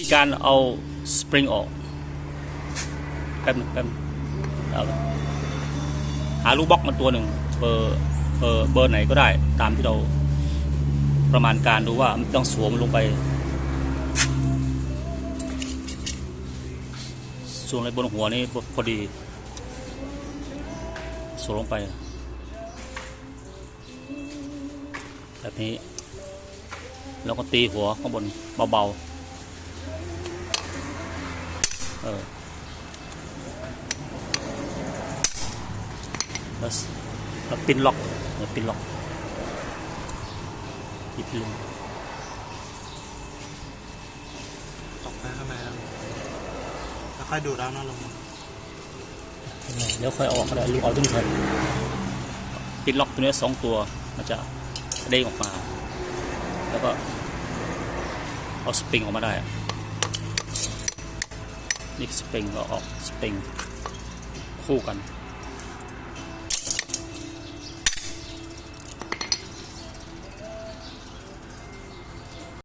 ธีการเอาสปริงออกแป๊บนึงแป๊บนึงเอาหาลูกบล็อกมาตัวหนึ่งเบอร์เบอร์เบอร์ไหนก็ได้ ตามที่เราประมาณการดูว่ามันต้องสวมลงไปสวมในบนหัวนี่พอดีสวมลงไป แบบนี้ แล้วก็ตีหัวข้างบนเบาๆ เออแล้วแล้วปินล็อกเออ ปินล็อกหยิบลงตกไปข้างในแล้วแล้วค่อยดูดแล้วนะลงมาเดี๋ยวค่อยเอาออกก็ได้ลูกเอาตุ้งเถินปินล็อกตัวนี้สองตัว มันจะเด้งออกมา แล้วก็เอาสปริงออกมาได้อะ นี่สปริงก็ออกสปริงคู่กัน